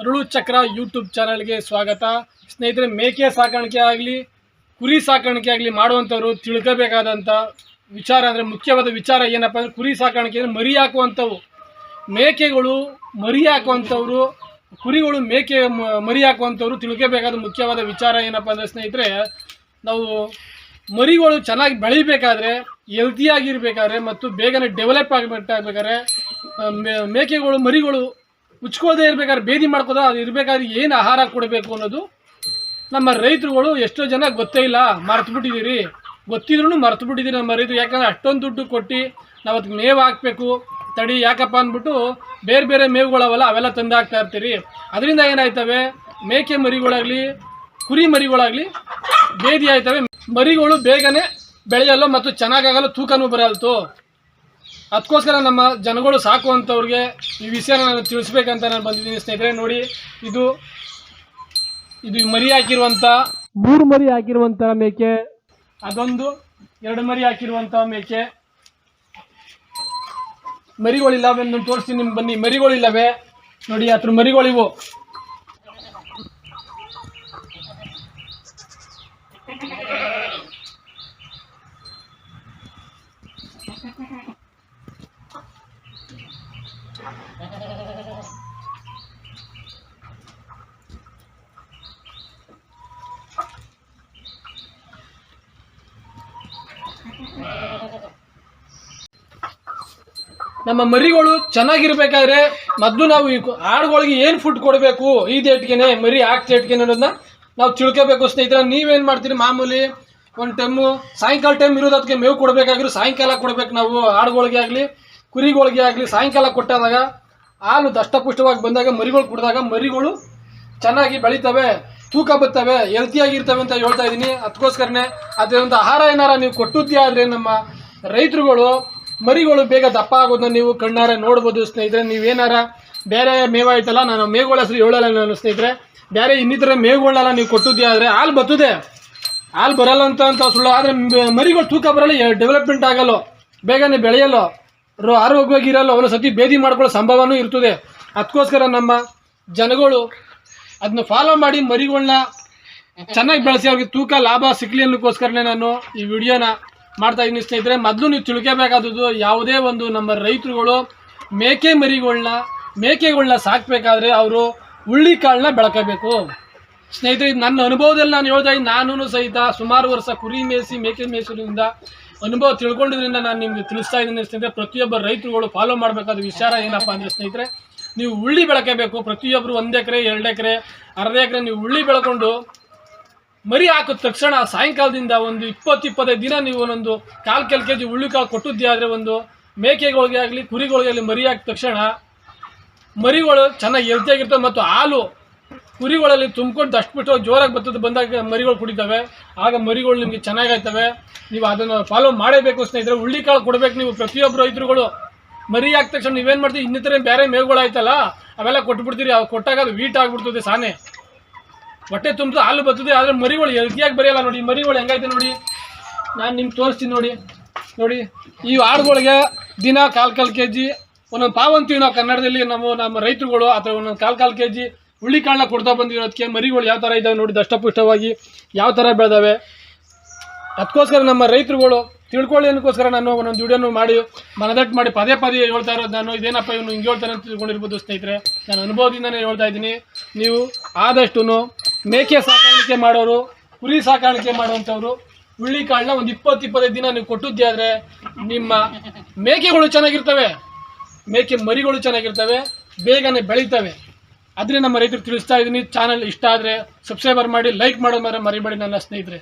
ಅರಳು ಚಕ್ರ ಯೂಟ್ಯೂಬ್ ಚಾನಲ್ಗೆ ಸ್ವಾಗತ. ಸ್ನೇಹಿತರೆ, ಮೇಕೆ ಸಾಕಾಣಿಕೆ ಆಗಲಿ, ಕುರಿ ಸಾಕಾಣಿಕೆ ಆಗಲಿ ಮಾಡುವಂಥವ್ರು ತಿಳ್ಕೋಬೇಕಾದಂಥ ವಿಚಾರ ಅಂದರೆ ಮುಖ್ಯವಾದ ವಿಚಾರ ಏನಪ್ಪ ಅಂದರೆ ಕುರಿ ಸಾಕಾಣಿಕೆ ಅಂದರೆ ಮರಿ ಹಾಕುವಂಥವು. ಮೇಕೆಗಳು ಮರಿ ಹಾಕುವಂಥವ್ರು, ಕುರಿಗಳು ಮೇಕೆ ಮರಿ ಹಾಕುವಂಥವ್ರು ತಿಳ್ಕೋಬೇಕಾದ ಮುಖ್ಯವಾದ ವಿಚಾರ ಏನಪ್ಪ ಅಂದರೆ ಸ್ನೇಹಿತರೆ, ನಾವು ಮರಿಗಳು ಚೆನ್ನಾಗಿ ಬೆಳಿಬೇಕಾದ್ರೆ ಹೆಲ್ತಿಯಾಗಿರ್ಬೇಕಾದ್ರೆ ಮತ್ತು ಬೇಗನೆ ಡೆವಲಪ್ ಆಗಬೇಕಾದ್ರೆ ಮೇಕೆಗಳು ಮರಿಗಳು ಉಚ್ಕೋದೇ ಇರಬೇಕಾದ್ರೆ ಬೇದಿ ಮಾಡ್ಕೋದ ಅದು ಇರಬೇಕಾದ್ರೆ ಏನು ಆಹಾರ ಕೊಡಬೇಕು ಅನ್ನೋದು ನಮ್ಮ ರೈತರುಗಳು ಎಷ್ಟೋ ಜನ ಗೊತ್ತೇ ಇಲ್ಲ ಮರೆತು ಬಿಟ್ಟಿದ್ದೀರಿ ಗೊತ್ತಿದ್ರು ಮರೆತು ಬಿಟ್ಟಿದ್ದೀರಿ ನಮ್ಮ ರೈತರು. ಯಾಕಂದ್ರೆ ಅಷ್ಟೊಂದು ದುಡ್ಡು ಕೊಟ್ಟು ನಾವು ಅದಕ್ಕೆ ಮೇವು ಹಾಕಬೇಕು, ತಡಿ ಯಾಕಪ್ಪ ಅಂದ್ಬಿಟ್ಟು ಬೇರೆ ಬೇರೆ ಮೇವುಗಳವಲ್ಲ, ಅವೆಲ್ಲ ತಂದು ಹಾಕ್ತಾ ಇರ್ತೀರಿ. ಅದರಿಂದ ಏನಾಯ್ತವೆ? ಮೇಕೆ ಮರಿಗಳಾಗಲಿ, ಕುರಿ ಮರಿಗಳಾಗಲಿ ಬೇದಿ ಆಯ್ತವೆ. ಮರಿಗಳು ಬೇಗನೆ ಬೆಳೆಯಲು ಮತ್ತು ಚೆನ್ನಾಗಾಗಲು ತೂಕನೂ ಬರಲ್ತು? ಅದಕ್ಕೋಸ್ಕರ ನಮ್ಮ ಜನಗಳು ಸಾಕುವಂಥವ್ರಿಗೆ ಈ ವಿಷಯನ ನಾನು ತಿಳಿಸ್ಬೇಕಂತ ನಾನು ಬಂದಿದ್ದೀನಿ. ಸ್ನೇಹಿತರೆ ನೋಡಿ ಇದು ಇದು ಮರಿ ಹಾಕಿರುವಂಥ ಮೂರು ಮರಿ ಹಾಕಿರುವಂಥ ಮೇಕೆ. ಅದೊಂದು ಎರಡು ಮರಿ ಹಾಕಿರುವಂಥ ಮೇಕೆ. ಮರಿಗಳಿಲ್ಲವೆ ನಾನು ತೋರಿಸ್ತೀನಿ ನಿಮ್ಗೆ ಬನ್ನಿ. ಮರಿಗಳಿಲ್ಲವೆ. ನೋಡಿ ಹತ್ರ ಮರಿಗಳಿವು. ನಮ್ಮ ಮರಿಗಳು ಚೆನ್ನಾಗಿರ್ಬೇಕಾದ್ರೆ ಮೊದಲು ನಾವು ಈ ಆಡುಗಳಿಗೆ ಏನು ಫುಡ್ ಕೊಡಬೇಕು ಈ ದೇಟ್ಗೆನೆ, ಮರಿ ಹಾಕ್ ಡೇಟ್ಗೆ ಅನ್ನೋದನ್ನ ನಾವು ತಿಳ್ಕೋಬೇಕು ಸ್ನೇಹಿತರೆ. ನೀವೇನು ಮಾಡ್ತೀರಿ? ಮಾಮೂಲಿ ಒಂದು ಟೈಮು ಸಾಯಂಕಾಲ ಟೈಮ್ ಇರೋದಕ್ಕೆ ಮೇವು ಕೊಡಬೇಕಾಗಿರೋ, ಸಾಯಂಕಾಲ ಕೊಡ್ಬೇಕು ನಾವು ಆಡುಗಳಿಗೆ ಆಗಲಿ, ಕುರಿಗಳಿಗೆ ಆಗಲಿ, ಸಾಯಂಕಾಲ ಕೊಟ್ಟಾದಾಗ ಹಾಲು ದಷ್ಟಪುಷ್ಟವಾಗಿ ಬಂದಾಗ ಮರಿಗಳು ಕುಡಿದಾಗ ಮರಿಗಳು ಚೆನ್ನಾಗಿ ಬೆಳಿತವೆ. ತೂಕ ಬರ್ತವೆ ಹೆಲ್ತಿಯಾಗಿರ್ತವೆ ಅಂತ ಹೇಳ್ತಾ ಇದ್ದೀನಿ. ಅದಕ್ಕೋಸ್ಕರನೇ ಅದೊಂದು ಆಹಾರ ಏನಾರ ನೀವು ಕೊಟ್ಟುತ್ತೀಯ ಅಂದರೆ ನಮ್ಮ ರೈತರುಗಳು, ಮರಿಗಳು ಬೇಗ ದಪ್ಪ ಆಗೋದನ್ನ ನೀವು ಕಣ್ಣಾರೆ ನೋಡ್ಬೋದು ಸ್ನೇಹಿತರೆ. ನೀವೇನಾರ ಬೇರೆ ಮೇವ ಐತಲ್ಲ ನಾನು ಮೇವುಗಳ ಹೆಸರು ಹೇಳಲ್ಲ ನಾನು ಸ್ನೇಹಿತರೆ. ಬೇರೆ ಇನ್ನಿತರ ಮೇವುಗಳನ್ನೆಲ್ಲ ನೀವು ಕೊಟ್ಟಿದ್ದೀಯ ಆದರೆ ಹಾಲು ಬರ್ತದೆ. ಹಾಲು ಬರಲ್ಲ ಅಂತ ಅಂತ ಸುಳ್ಳು. ಆದರೆ ಮರಿಗಳು ತೂಕ ಬರಲ್ಲ ಡೆವಲಪ್ಮೆಂಟ್ ಆಗಲ್ಲ. ಬೇಗನೆ ಬೆಳೆಯಲ್ಲ. ರೋ ಆರೋಗ್ಯವಾಗಿ ಇರಲ್ಲ ಒಂದೊಂದು ಸತಿ ಬೇದಿ ಮಾಡ್ಕೊಳ್ಳೋ ಸಂಭವನೂ ಇರ್ತದೆ. ಅದಕ್ಕೋಸ್ಕರ ನಮ್ಮ ಜನಗಳು ಅದನ್ನ ಫಾಲೋ ಮಾಡಿ ಮರಿಗಳನ್ನ ಚೆನ್ನಾಗಿ ಬೆಳೆಸಿ, ಅವ್ರಿಗೆ ತೂಕ ಲಾಭ ಸಿಗಲಿ ಅನ್ನೋಕ್ಕೋಸ್ಕರನೇ ನಾನು ಈ ವಿಡಿಯೋನ ಮಾಡ್ತಾ ಇದ್ದೀನಿ ಸ್ನೇಹಿತರೆ. ಮೊದಲು ನೀವು ತಿಳ್ಕೋಬೇಕಾದದ್ದು ಯಾವುದೇ ಒಂದು ನಮ್ಮ ರೈತರುಗಳು ಮೇಕೆ ಮರಿಗಳನ್ನ ಮೇಕೆಗಳನ್ನ ಸಾಕಬೇಕಾದ್ರೆ ಅವರು ಹುಳ್ಳಿಕಾಳನ್ನ ಬೆಳ್ಕೋಬೇಕು. ಸ್ನೇಹಿತರೆ ನನ್ನ ಅನುಭವದಲ್ಲಿ ನಾನು ಹೇಳ್ತಾ ಇದ್ದೀನಿ. ನಾನು ಸಹಿತ ಸುಮಾರು ವರ್ಷ ಕುರಿ ಮೇಯಿಸಿ, ಮೇಕೆ ಮೇಯಿಸೋದ್ರಿಂದ ಅನುಭವ ತಿಳ್ಕೊಂಡಿದ್ರಿಂದ ನಾನು ನಿಮಗೆ ತಿಳಿಸ್ತಾ ಇದ್ದೀನಿ ಸ್ನೇಹಿತರೆ. ಪ್ರತಿಯೊಬ್ಬ ರೈತರುಗಳು ಫಾಲೋ ಮಾಡಬೇಕಾದ ವಿಚಾರ ಏನಪ್ಪ ಅಂದರೆ ಸ್ನೇಹಿತರೆ ನೀವು ಉಳ್ಳಿ ಬೆಳಕಬೇಕು. ಪ್ರತಿಯೊಬ್ಬರು ಒಂದು ಎಕರೆ, ಎರಡು ಎಕರೆ, ಅರ್ಧ ಎಕರೆ ನೀವು ಉಳ್ಳಿ ಬೆಳ್ಕೊಂಡು ಮರಿ ಹಾಕಿದ ತಕ್ಷಣ ಸಾಯಂಕಾಲದಿಂದ ಒಂದು ಇಪ್ಪತ್ತು, ಇಪ್ಪತ್ತೈದು ದಿನ ನೀವು ಒಂದೊಂದು ಕಾಲು ಕೆಲ್ ಕೆ ಜಿ ಕಾಳು ಕೊಟ್ಟಿದ್ದೆ ಆದರೆ ಒಂದು ಮೇಕೆಗಳಿಗೆ ಆಗಲಿ, ಕುರಿಗಳಿಗೆ ಆಗಲಿ ಮರಿ ಹಾಕಿದ ತಕ್ಷಣ ಮರಿಗಳು ಚೆನ್ನಾಗಿ ಹೆಲ್ತಿಯಾಗಿರ್ತವೆ ಮತ್ತು ಹಾಲು ಕುರಿಗಳಲ್ಲಿ ತುಂಬ್ಕೊಂಡು ದಷ್ಟಬಿಟ್ಟು ಜೋರಾಗಿ ಬರ್ತದೆ ಬಂದಾಗ ಮರಿಗಳು ಕುಡಿತವೆ. ಆಗ ಮರಿಗಳು ನಿಮಗೆ ಚೆನ್ನಾಗಾಯ್ತವೆ ನೀವು ಅದನ್ನು ಫಾಲೋ ಮಾಡಬೇಕು ಸ್ನೇಹಿತರೆ. ಹುಳ್ಳಿಕಾಳು ಕೊಡಬೇಕು ನೀವು ಪ್ರತಿಯೊಬ್ಬರು ರೈತರುಗಳು. ಮರಿ ಆಗ ತಕ್ಷಣ ನೀವೇನು ಮಾಡ್ತೀವಿ ಇನ್ನಿತರ ಬೇರೆ ಮೇವುಗಳಾಯ್ತಲ್ಲ, ಅವೆಲ್ಲ ಕೊಟ್ಬಿಡ್ತೀರಿ. ಅವು ಕೊಟ್ಟಾಗ ಅದು ವೀಟ್ ಆಗಿಬಿಡ್ತದೆ ಸಾನೆ. ಹೊಟ್ಟೆ ತುಂಬಿದ ಹಾಲು ಬರ್ತದೆ, ಆದರೆ ಮರಿಗಳು ಹೆಲ್ತಿಯಾಗಿ ಬರೆಯಲ್ಲ ನೋಡಿ. ಮರಿಗಳು ಹೆಂಗೈತೆ ನೋಡಿ? ನಾನು ನಿಮ್ಗೆ ತೋರಿಸ್ತೀನಿ ನೋಡಿ. ನೋಡಿ, ಈ ಆಡುಗಳಿಗೆ ದಿನ ಕಾಲು ಕಾಲು ಕೆ ಜಿ ಒಂದೊಂದು ಪಾವಂತೀವಿ ನಾವು ಕನ್ನಡದಲ್ಲಿ ನಮ್ಮ ನಮ್ಮ ರೈತರುಗಳು ಅಥವಾ ಒಂದೊಂದು ಕಾಲು ಕಾಲು ಕೆ ಜಿ ಹುಳ್ಳಿಕಾಳನ್ನ ಕೊಡ್ತಾ ಬಂದಿರೋದಕ್ಕೆ ಮರಿಗಳು ಯಾವ ಥರ ಇದ್ದಾವೆ ನೋಡಿ, ದಷ್ಟಪುಷ್ಟವಾಗಿ ಯಾವ ಥರ ಬೆಳೆದಾವೆ. ಅದಕ್ಕೋಸ್ಕರ ನಮ್ಮ ರೈತರುಗಳು ತಿಳ್ಕೊಳ್ಳಿ ಅನ್ನೋಕ್ಕೋಸ್ಕರ ನಾನು ಒಂದೊಂದು ವಿಡಿಯೋನು ಮಾಡಿ ಮನದಟ್ಟು ಮಾಡಿ ಪದೇ ಪದೇ ಹೇಳ್ತಾ ಇರೋದು ನಾನು. ಇದೇನಪ್ಪ ಇವನು ಹಿಂಗೆ ಹೇಳ್ತಾನೆ ಅಂತ ತಿಳ್ಕೊಂಡಿರ್ಬೋದು ಸ್ನೇಹಿತರೆ. ನಾನು ಅನುಭವದಿಂದನೇ ಹೇಳ್ತಾ ಇದ್ದೀನಿ. ನೀವು ಆದಷ್ಟು ಮೇಕೆ ಸಾಕಾಣಿಕೆ ಮಾಡೋರು, ಕುರಿ ಸಾಕಾಣಿಕೆ ಮಾಡುವಂಥವ್ರು ಹುಳ್ಳಿಕಾಳನ್ನ ಒಂದು ಇಪ್ಪತ್ತು ಇಪ್ಪತ್ತೈದು ದಿನ ನೀವು ಕೊಟ್ಟಿದ್ದೆ ಆದರೆ ನಿಮ್ಮ ಮೇಕೆಗಳು ಚೆನ್ನಾಗಿರ್ತವೆ. ಮೇಕೆ ಮರಿಗಳು ಚೆನ್ನಾಗಿರ್ತವೆ. ಬೇಗನೆ ಬೆಳೀತವೆ. ಅದನ್ನೇ ನಮ್ಮ ರೈತರು ತಿಳಿಸ್ತಾ ಇದ್ದೀನಿ ಚಾನಲ್ ಇಷ್ಟ ಆದರೆ ಸಬ್ಸ್ಕ್ರೈಬರ್ ಮಾಡಿ ಲೈಕ್ ಮಾಡೋ ಮರ ಮರಿಬೇಡಿ ನನ್ನ ಸ್ನೇಹಿತರೆ.